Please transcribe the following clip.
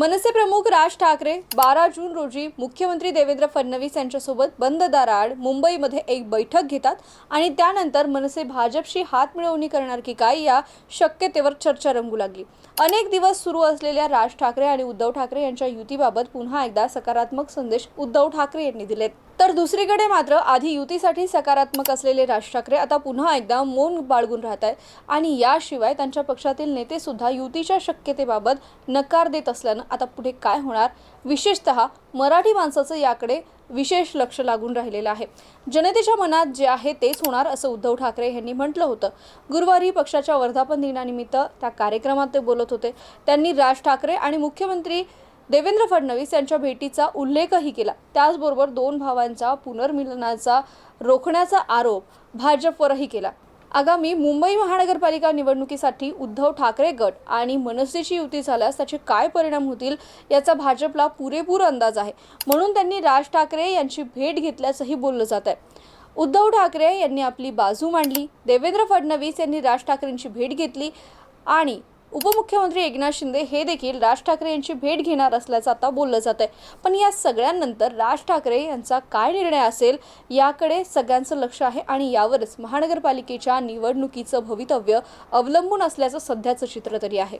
मनसे प्रमुख राज ठाकरे बारा जून रोजी मुख्यमंत्री देवेंद्र फडणवीस यांच्यासोबत बंद दाराआड मुंबईमध्ये एक बैठक घेतात आणि त्यानंतर मनसे भाजपशी हात मिळवणी करणार की काय या शक्यतेवर चर्चा रंगू लागली. अनेक दिवस सुरू असलेल्या राज ठाकरे आणि उद्धव ठाकरे यांच्या युतीबाबत पुन्हा एकदा सकारात्मक संदेश उद्धव ठाकरे यांनी दिलेत. तर दुसरीकडे मात्र आधी युतीसाठी सकारात्मक असलेले राज ठाकरे आता पुन्हा एकदा मौन बाळगून राहत आहेत. आणि याशिवाय त्यांच्या पक्षातील नेते सुद्धा युतीच्या शक्यतेबाबत नकार देत असल्यानं आता पुढे काय होणार? विशेषतः मराठी माणसाचं याकडे विशेष लक्ष लागून राहिलेलं आहे. जनतेच्या मनात जे आहे तेच होणार असं उद्धव ठाकरे यांनी म्हटलं होतं. गुरुवारी पक्षाच्या वर्धापन दिनानिमित्त त्या कार्यक्रमात ते बोलत होते. त्यांनी राज ठाकरे आणि मुख्यमंत्री देवेंद्र फडणवीस यांच्या भेटीचा उल्लेखही केला. त्याचबरोबर दोन भावांचा पुनर्मिलनाचा रोखण्याचा आरोप भाजपवरही केला. आगामी मुंबई महानगरपालिका निवडणुकीसाठी उद्धव ठाकरे गट आणि मनसेची युती झाल्यास त्याचे काय परिणाम होतील याचा भाजपला पुरेपूर अंदाज आहे. म्हणून त्यांनी राज ठाकरे यांची भेट घेतल्याचंही बोललं जात आहे. उद्धव ठाकरे यांनी आपली बाजू मांडली. देवेंद्र फडणवीस यांनी राज ठाकरेंची भेट घेतली आणि उपमुख्यमंत्री एकनाथ शिंदे हे देखील राज ठाकरे यांची भेट घेणार असल्याचं आता बोललं जात आहे पण या सगळ्यांनंतर राज ठाकरे यांचा काय निर्णय असेल याकडे सगळ्यांचं लक्ष आहे आणि यावरच महानगरपालिकेच्या निवडणुकीचं भवितव्य अवलंबून असल्याचं सध्याचं चित्र तरी आहे.